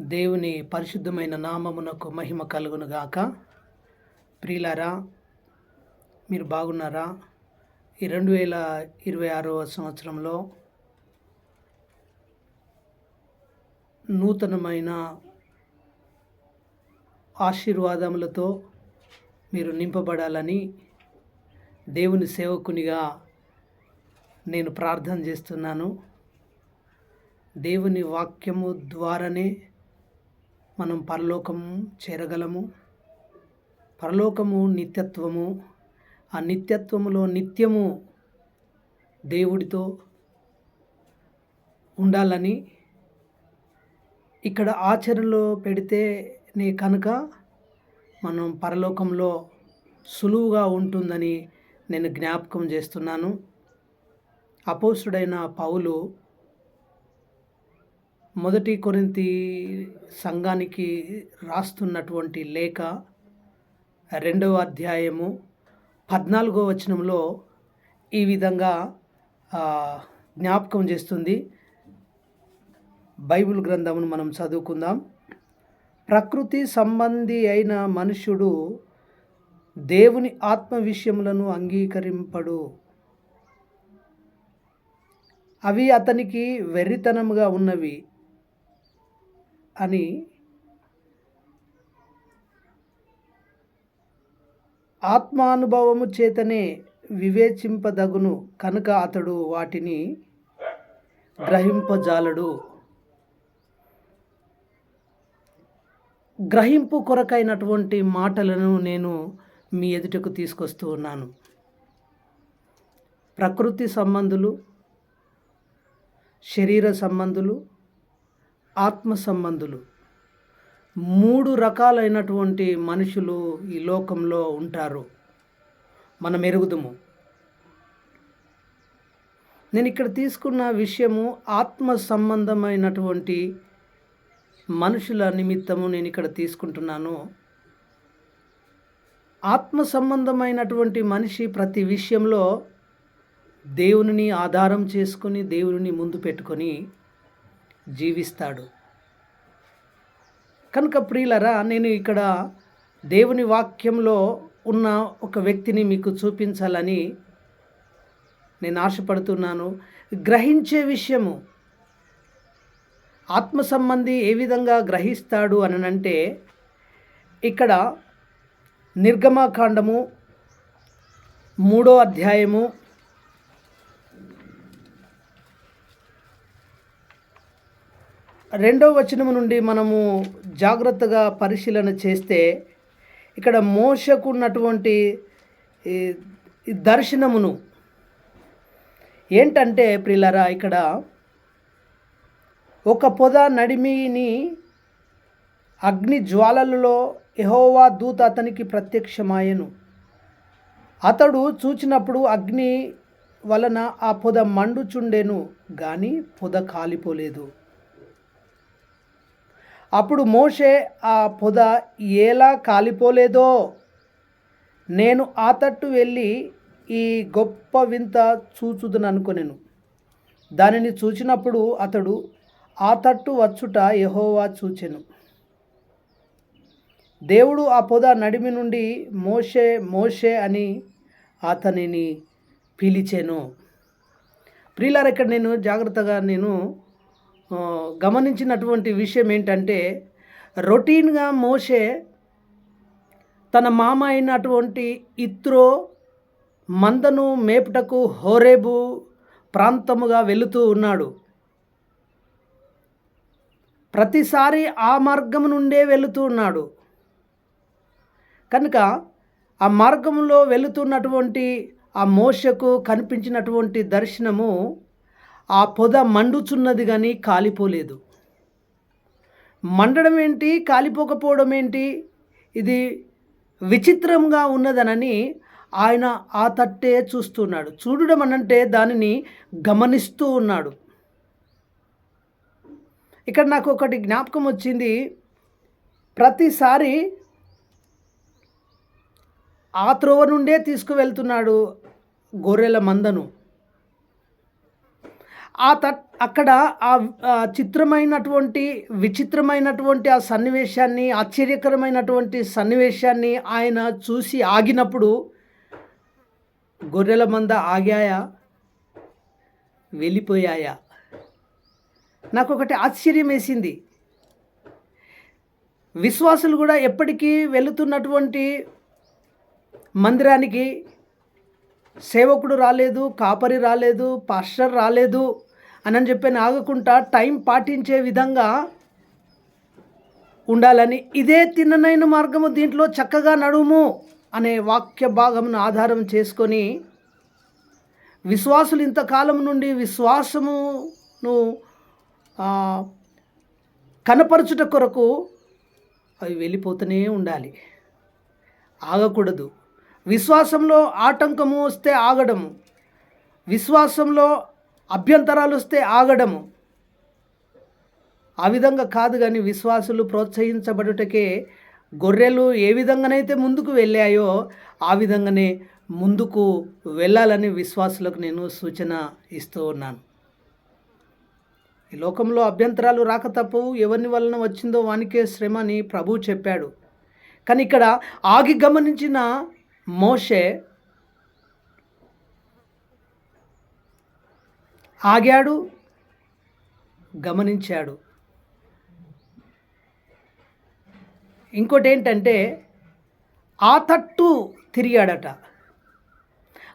దేవుని పరిశుద్ధమైన నామమునకు మహిమ కలుగును గాక ప్రియులారా మీరు బాగున్నారా? ఈ రెండు వేల ఇరవై ఆరవ సంవత్సరంలో నూతనమైన ఆశీర్వాదములతో మీరు నింపబడాలని దేవుని సేవకునిగా నేను ప్రార్థన చేస్తున్నాను. దేవుని వాక్యము ద్వారానే మనం పరలోకము చేరగలము. పరలోకము నిత్యత్వము. ఆ నిత్యత్వములో నిత్యము దేవుడితో ఉండాలని ఇక్కడ ఆచరణలో పెడితేనే కనుక మనం పరలోకంలో సులువుగా ఉంటుందని నేను జ్ఞాపకం చేస్తున్నాను. అపోసుడైన పౌలు మొదటి కొరింతి సంఘానికి రాస్తున్నటువంటి లేఖ రెండవ అధ్యాయము పద్నాలుగో వచనంలో ఈ విధంగా జ్ఞాపకం చేస్తుంది. బైబిల్ గ్రంథమును మనం చదువుకుందాం. ప్రకృతి సంబంధి అయిన మనుష్యుడు దేవుని ఆత్మ విషయములను అంగీకరింపడు. అవి అతనికి వెర్రితనముగా ఉన్నవి. అని ఆత్మానుభవము చేతనే వివేచింపదగును కనుక అతడు వాటిని గ్రహింపజాలడు. గ్రహింపు కొరకైనటువంటి మాటలను నేను మీ ఎదుటకు తీసుకొస్తూ ఉన్నాను. ప్రకృతి సంబంధులు శరీర సంబంధులు ఆత్మ సంబంధులు మూడు రకాలైనటువంటి మనుషులు ఈ లోకంలో ఉంటారు. మనం ఎరుగుదుము. నేను ఇక్కడ తీసుకున్న విషయము ఆత్మ సంబంధమైనటువంటి మనుషుల నిమిత్తము నేను ఇక్కడ తీసుకుంటున్నాను. ఆత్మ సంబంధమైనటువంటి మనిషి ప్రతి విషయంలో దేవునిని ఆధారం చేసుకొని దేవుని ముందు పెట్టుకొని జీవిస్తాడు. కనుక ప్రియులరా నేను ఇక్కడ దేవుని వాక్యంలో ఉన్న ఒక వ్యక్తిని మీకు చూపించాలని నేను ఆశపడుతున్నాను. గ్రహించే విషయము ఆత్మ సంబంధి ఏ విధంగా గ్రహిస్తాడు అనంటే ఇక్కడ నిర్గమాకాండము మూడో అధ్యాయము రెండవ వచనము నుండి మనము జాగ్రత్తగా పరిశీలన చేస్తే ఇక్కడ మోసకున్నటువంటి ఉన్నటువంటి దర్శనమును ఏంటంటే ప్రిలరా ఇక్కడ ఒక పొద నడిమిని అగ్ని జ్వాలలలో ఎహోవా దూత అతనికి ప్రత్యక్షమాయను. అతడు చూచినప్పుడు అగ్ని వలన ఆ పొద మండుచుండెను కానీ పొద కాలిపోలేదు. అప్పుడు మోషే ఆ పొద ఎలా కాలిపోలేదో నేను ఆ తట్టు వెళ్ళి ఈ గొప్ప వింత చూచుదని అనుకొనెను. దానిని చూచినప్పుడు అతడు ఆ తట్టు వచ్చుట యహోవా చూచెను. దేవుడు ఆ పొద నడిమి నుండి మోషే మోషే అని అతనిని పిలిచెను. ప్రియులారు ఇక్కడ నేను జాగ్రత్తగా నేను గమనించినటువంటి విషయం ఏంటంటే రొటీన్గా మోషే తన మామ అయినటువంటి ఇత్రో మందను మేపుటకు హోరేబు ప్రాంతముగా వెళుతూ ఉన్నాడు. ప్రతిసారి ఆ మార్గం నుండే వెళుతూ ఉన్నాడు. కనుక ఆ మార్గంలో వెళుతున్నటువంటి ఆ మోషకు కనిపించినటువంటి దర్శనము ఆ పొద మండుచున్నది కానీ కాలిపోలేదు. మండడం ఏంటి? కాలిపోకపోవడం ఏంటి? ఇది విచిత్రంగా ఉన్నదనని ఆయన ఆ తట్టే చూస్తున్నాడు. చూడడం అనంటే దానిని గమనిస్తూ ఉన్నాడు. ఇక్కడ నాకు ఒకటి జ్ఞాపకం వచ్చింది. ప్రతిసారి ఆ త్రోవ నుండే తీసుకువెళ్తున్నాడు గొర్రెల మందను. ఆ త అక్కడ ఆ ఆ చిత్రమైనటువంటి విచిత్రమైనటువంటి ఆ సన్నివేశాన్ని ఆశ్చర్యకరమైనటువంటి సన్నివేశాన్ని ఆయన చూసి ఆగినప్పుడు గొర్రెల మంద ఆగాయా? వెళ్ళిపోయాయా? నాకు ఒకటి ఆశ్చర్యం వేసింది విశ్వాసులు కూడా ఎప్పటికీ వెళుతున్నటువంటి మందిరానికి సేవకుడు రాలేదు కాపరి రాలేదు పాస్టర్ రాలేదు. అని చెప్పి ఆగకుండా టైం పాటించే విధంగా ఉండాలని ఇదే తిన్ననైన మార్గము దీంట్లో చక్కగా నడుము అనే వాక్య భాగమును ఆధారం చేసుకొని విశ్వాసులు ఇంతకాలం నుండి విశ్వాసమును కనపరచుట కొరకు అవి వెళ్ళిపోతూనే ఉండాలి. ఆగకూడదు. విశ్వాసంలో ఆటంకము వస్తే ఆగడము. విశ్వాసంలో అభ్యంతరాలు వస్తే ఆగడము. ఆ విధంగా కాదు కానీ విశ్వాసులు ప్రోత్సహించబడుటకే గొర్రెలు ఏ విధంగానైతే ముందుకు వెళ్ళాయో ఆ విధంగానే ముందుకు వెళ్ళాలని విశ్వాసులకు నేను సూచన ఇస్తూ ఉన్నాను. ఈ లోకంలో అభ్యంతరాలు రాక తప్పవు. ఎవరిని వలన వచ్చిందో వానికే శ్రమ అని ప్రభు చెప్పాడు. కానీ ఇక్కడ ఆగి గమనించిన మోషే ఆగాడు గమనించాడు. ఇంకోటి ఏంటంటే ఆ తట్టు తిరిగాడట.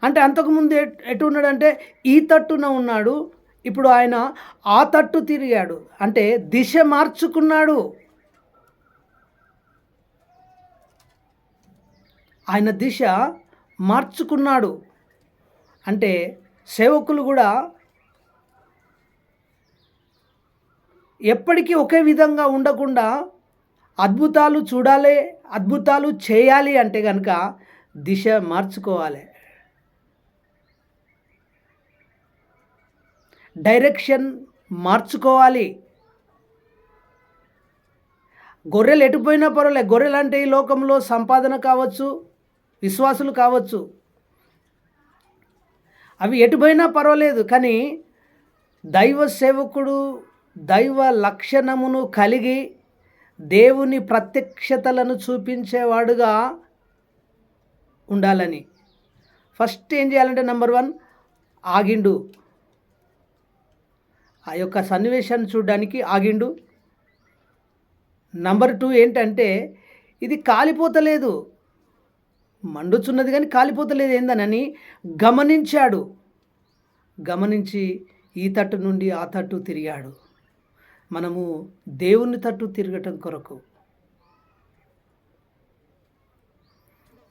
అంటే అంతకుముందు ఎటు ఉన్నాడంటే ఈ తట్టున ఉన్నాడు ఇప్పుడు ఆయన ఆ తట్టు తిరిగాడు. అంటే దిశ మార్చుకున్నాడు. ఆయన దిశ మార్చుకున్నాడు. అంటే సేవకులు కూడా ఎప్పటికీ ఒకే విధంగా ఉండకుండా అద్భుతాలు చూడాలి అద్భుతాలు చేయాలి అంటే కనుక దిశ మార్చుకోవాలి. డైరెక్షన్ మార్చుకోవాలి. గొర్రెలు ఎటుపోయినా పర్వాలేదు గొర్రెలు అంటే ఈ లోకంలో సంపాదన కావచ్చు విశ్వాసులు కావచ్చు. అవి ఎటుపోయినా పర్వాలేదు కానీ దైవ సేవకుడు దైవ లక్షణమును కలిగి దేవుని ప్రత్యక్షతలను చూపించేవాడుగా ఉండాలని. ఫస్ట్ ఏం చేయాలంటే నెంబర్ వన్ ఆగిండు. ఆ యొక్క సన్నివేశాన్ని చూడడానికి ఆగిండు. నంబర్ టూ ఏంటంటే ఇది కాలిపోతలేదు. మండుచున్నది కానీ కాలిపోతలేదు ఏందనని గమనించాడు. గమనించి ఈ తట్టు నుండి ఆ తట్టు తిరిగాడు. మనము దేవుని తట్టు తిరగటం కొరకు.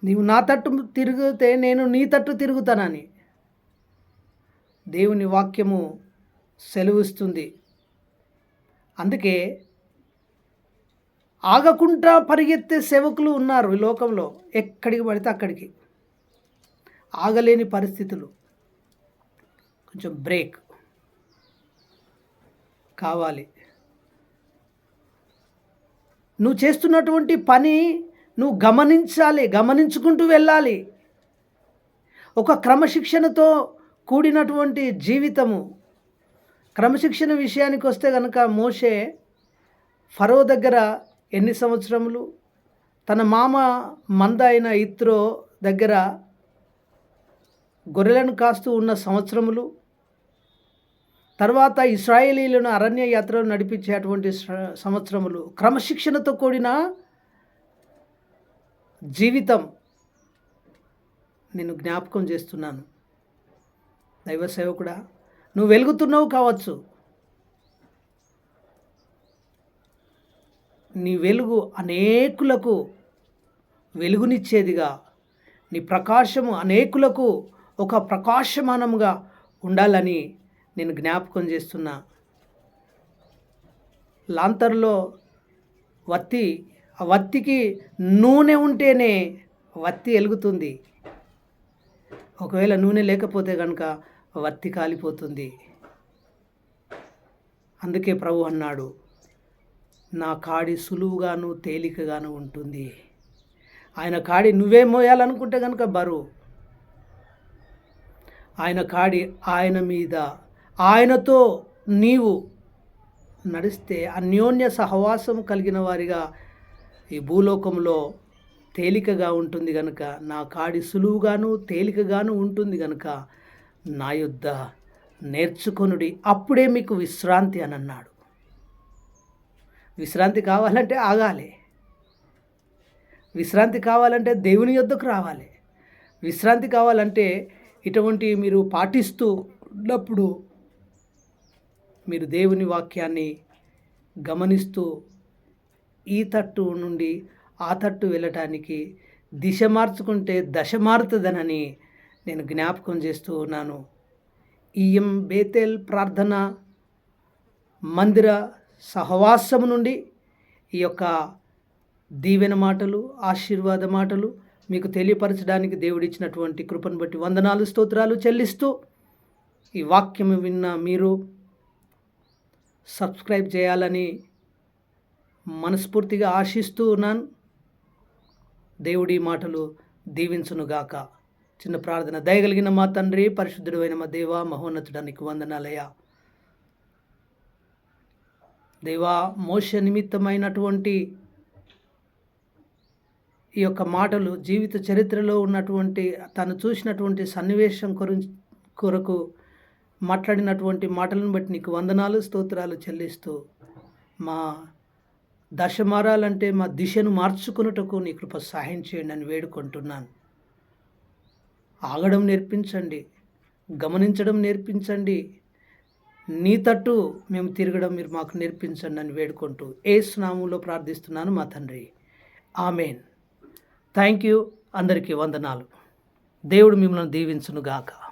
నీవు నా తట్టు తిరిగితే నేను నీ తట్టు తిరుగుతానని దేవుని వాక్యము సెలవిస్తుంది. అందుకే ఆగకుండా పరిగెత్తే సేవకులు ఉన్నారు ఈ లోకంలో. ఎక్కడికి పడితే అక్కడికి. ఆగలేని పరిస్థితులు. కొంచెం బ్రేక్ కావాలి. నువ్వు చేస్తున్నటువంటి పని నువ్వు గమనించాలి గమనించుకుంటూ వెళ్ళాలి. ఒక క్రమశిక్షణతో కూడినటువంటి జీవితము. క్రమశిక్షణ విషయానికి వస్తే కనుక మోషే ఫరో దగ్గర ఎన్ని సంవత్సరములు? తన మామ మంద అయిన ఇత్రో దగ్గర గొర్రెలను కాస్తూ ఉన్న సంవత్సరములు. తర్వాత ఇస్రాయేలీలను అరణ్య యాత్రలు నడిపించేటువంటి అటువంటి సంవత్సరములు. క్రమశిక్షణతో కూడిన జీవితం నేను జ్ఞాపకం చేస్తున్నాను. దైవ సేవకుడా నువ్వు వెలుగుతున్నావు కావచ్చు. నీ వెలుగు అనేకులకు వెలుగునిచ్చేదిగా నీ ప్రకాశము అనేకులకు ఒక ప్రకాశమానముగా ఉండాలని నేను జ్ఞాపకం చేస్తున్నా. లాంతర్లో వత్తి ఆ వత్తికి నూనె ఉంటేనే వత్తి వెలుగుతుంది ఒకవేళ నూనె లేకపోతే కనుక వత్తి కాలిపోతుంది. అందుకే ప్రభు అన్నాడు నా కాడి సులువుగాను తేలికగాను ఉంటుంది. ఆయన కాడి నువ్వే మోయాలనుకుంటే కనుక బరువు ఆయన కాడి ఆయన మీద ఆయనతో నీవు నడిస్తే అన్యోన్య సహవాసం కలిగిన వారిగా ఈ భూలోకంలో తేలికగా ఉంటుంది కనుక నా కాడి సులువుగాను తేలికగాను ఉంటుంది కనుక నా యుద్ధ నేర్చుకొనుడి. అప్పుడే మీకు విశ్రాంతి అని అన్నాడు విశ్రాంతి కావాలంటే ఆగాలి. విశ్రాంతి కావాలంటే దేవుని యొద్దకు రావాలి. విశ్రాంతి కావాలంటే ఇటువంటి మీరు పాటిస్తూ ఉన్నప్పుడు మీరు దేవుని వాక్యాన్ని గమనిస్తూ ఈ తట్టు నుండి ఆ తట్టు వెళ్ళటానికి దిశ మార్చుకుంటే దశ మారుతుందనని నేను జ్ఞాపకం చేస్తూ ఉన్నాను. ఈఎం బేతేల్ ప్రార్థన మందిర సహవాసము నుండి ఈ యొక్క దీవెన మాటలు ఆశీర్వాద మాటలు మీకు తెలియపరచడానికి దేవుడిచ్చినటువంటి కృపను బట్టి వందనాలు స్తోత్రాలు చెల్లిస్తూ ఈ వాక్యం విన్న మీరు సబ్స్క్రైబ్ చేయాలని మనస్ఫూర్తిగా ఆశిస్తూ ఉన్నాను. దేవుడి మాటలు దీవించునుగాక. చిన్న ప్రార్థన దయగలిగిన మా తండ్రి పరిశుద్ధుడైన మా దేవ మహోన్నతుడానికి వందనాలయ దేవా మోస నిమిత్తమైనటువంటి ఈ యొక్క మాటలు జీవిత చరిత్రలో ఉన్నటువంటి తను చూసినటువంటి సన్నివేశం కొరకు మాట్లాడినటువంటి మాటలను బట్టి నీకు వందనాలు స్తోత్రాలు చెల్లిస్తూ మా దశ మారాలంటే మా దిశను మార్చుకున్నటకు నీ కృప సహాయం చేయండి అని వేడుకుంటున్నాను. ఆగడం నేర్పించండి గమనించడం నేర్పించండి. నీ తట్టు మేము తిరగడం మీరు మాకు నేర్పించండి అని వేడుకుంటూ ఏ స్నామంలో ప్రార్థిస్తున్నాను మా తండ్రి. ఆమెన్. Thank you. అందరికీ వందనాలు. దేవుడు మిమ్మల్ని దీవించునుగాక.